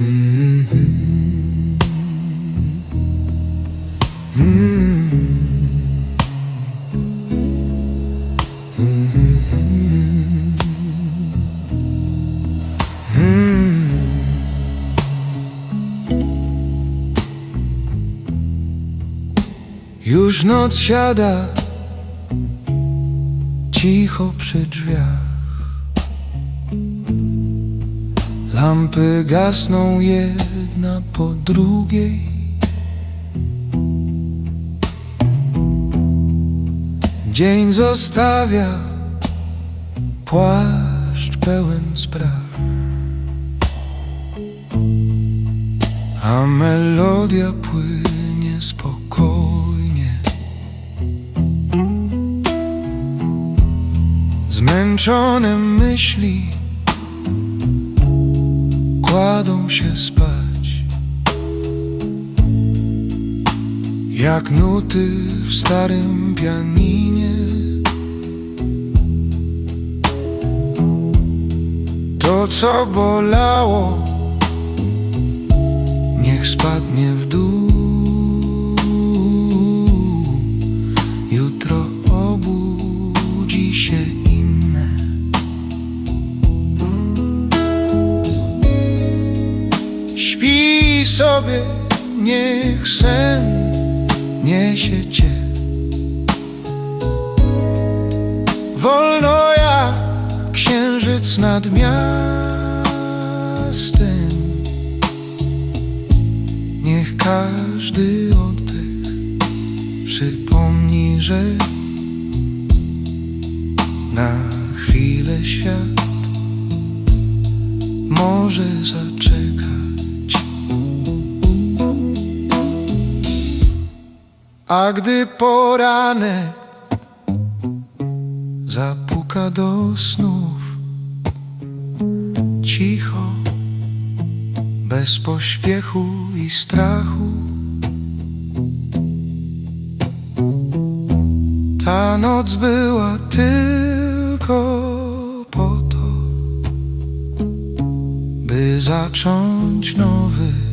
Już noc siada cicho przy drzwiach. Lampy gasną jedna po drugiej. Dzień zostawia płaszcz pełen spraw. A melodia płynie spokojnie. Zmęczone myśli kładą się spać. Jak nuty w starym pianinie. To, co bolało, niech spadnie w dół. Jutro obudzi się Śpi sobie, niech sen niesie cię. Wolno jak księżyc nad miastem. Niech każdy oddech przypomni, że na chwilę świat może zaczekać. A gdy poranek zapuka do snów, cicho, bez pośpiechu i strachu. Ta noc była tylko po to, by zacząć nowy,